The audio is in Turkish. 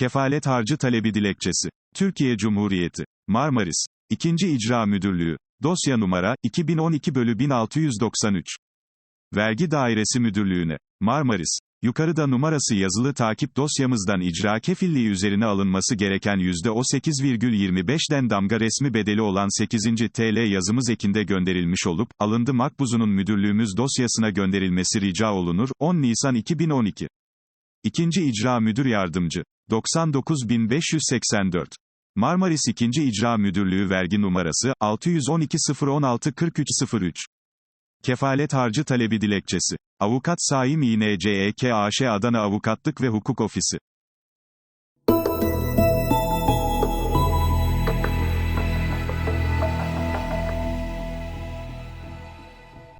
Kefalet harcı talebi dilekçesi. Türkiye Cumhuriyeti. Marmaris. 2. İcra Müdürlüğü. Dosya numara, 2012 bölü 1693. Vergi Dairesi Müdürlüğü'ne. Marmaris. Yukarıda numarası yazılı takip dosyamızdan icra kefilliği üzerine alınması gereken %18,25'den damga resmi bedeli olan 8. TL yazımız ekinde gönderilmiş olup, alındı makbuzunun müdürlüğümüz dosyasına gönderilmesi rica olunur, 10 Nisan 2012. İkinci İcra Müdür Yardımcı. 99584. Marmaris 2. İcra Müdürlüğü Vergi Numarası, 612 016 4303. Kefalet harcı talebi dilekçesi. Avukat Saim İNCEK AŞ Adana Avukatlık ve Hukuk Ofisi.